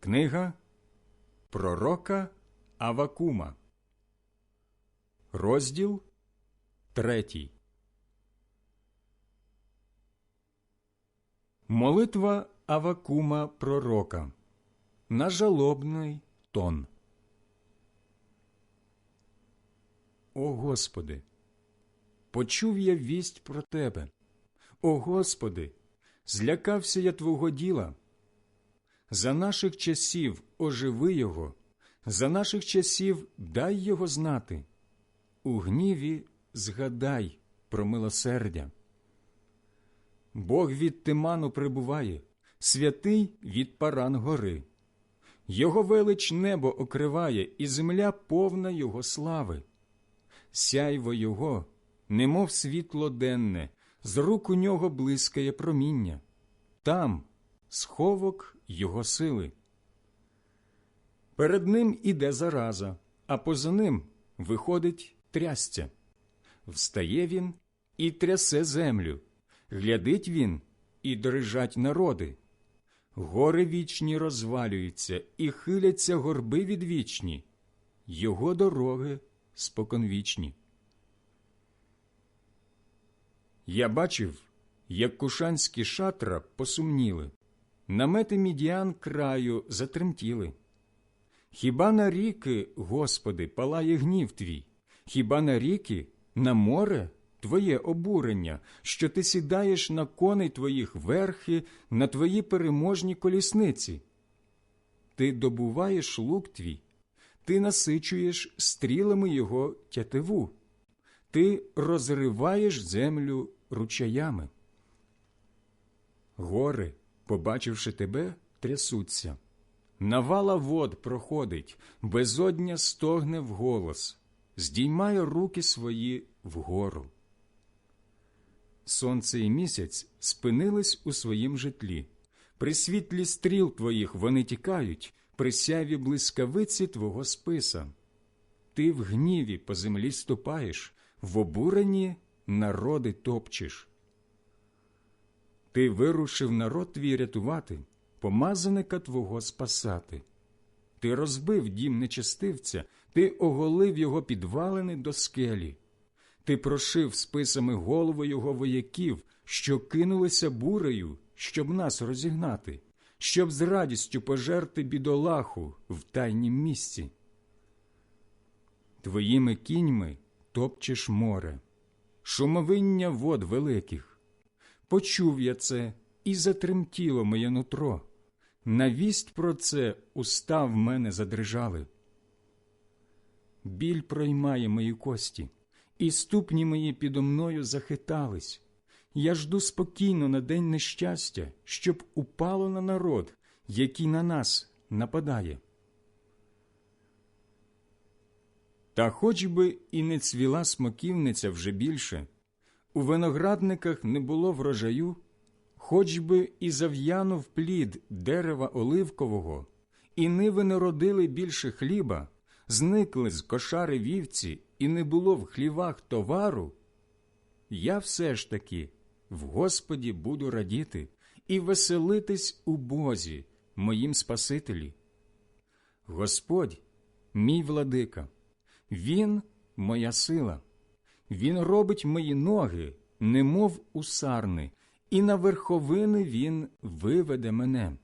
Книга Пророка Авакума, розділ третій. Молитва Авакума Пророка на жалобний тон. О Господи, почув я вість про Тебе. О Господи, злякався я Твого діла. За наших часів оживи Його, за наших часів дай Його знати. У гніві згадай про милосердя. Бог від Тиману прибуває, святий від паран гори. Його велич небо окриває, і земля повна Його слави. Сяйво Його, немов світло денне, з рук у нього блискає проміння. Там сховок Його сили. Перед ним іде зараза, а поза ним виходить трясця. Встає він і трясе землю, глядить він і дрижать народи. Гори вічні розвалюються і хиляться горби відвічні, його дороги споконвічні. Я бачив, як кушанські шатра посумніли, намети мідіан краю затремтіли. Хіба на ріки, Господи, палає гнів твій, хіба на ріки, на море твоє обурення, що ти сідаєш на коней твоїх верхи, на твої переможні колісниці? Ти добуваєш лук твій, ти насичуєш стрілами його тятиву, ти розриваєш землю ручаями. Гори, побачивши тебе, трясуться. Навала вод проходить, безодня стогне вголос, здіймає руки свої вгору. Сонце і місяць спинились у своїм житлі. При світлі стріл твоїх вони тікають, при сяві блискавиці твого списа. Ти в гніві по землі ступаєш, в обуренні народи топчеш. Ти вирушив народ твій рятувати, помазаника твого спасати. Ти розбив дім нечестивця, ти оголив його підвалини до скелі. Ти прошив списами голову його вояків, що кинулися бурею, щоб нас розігнати, щоб з радістю пожерти бідолаху в тайнім місці. Твоїми кіньми топчеш море, шумовиння вод великих. Почув я це і затремтіло моє нутро. Навість про це уста в мене задрижали. Біль проймає мої кості, і ступні мої підо мною захитались. Я жду спокійно на день нещастя, щоб упало на народ, який на нас нападає. Та хоч би і не цвіла смоківниця вже більше, у виноградниках не було врожаю, хоч би і зав'янув плід дерева оливкового, і ниви не родили більше хліба, зникли з кошари вівці, і не було в хлівах товару, я все ж таки в Господі буду радіти і веселитись у Бозі, моїм Спасителі. Господь, мій владика, Він моя сила, Він робить мої ноги, немов у сарни, і на верховини Він виведе мене.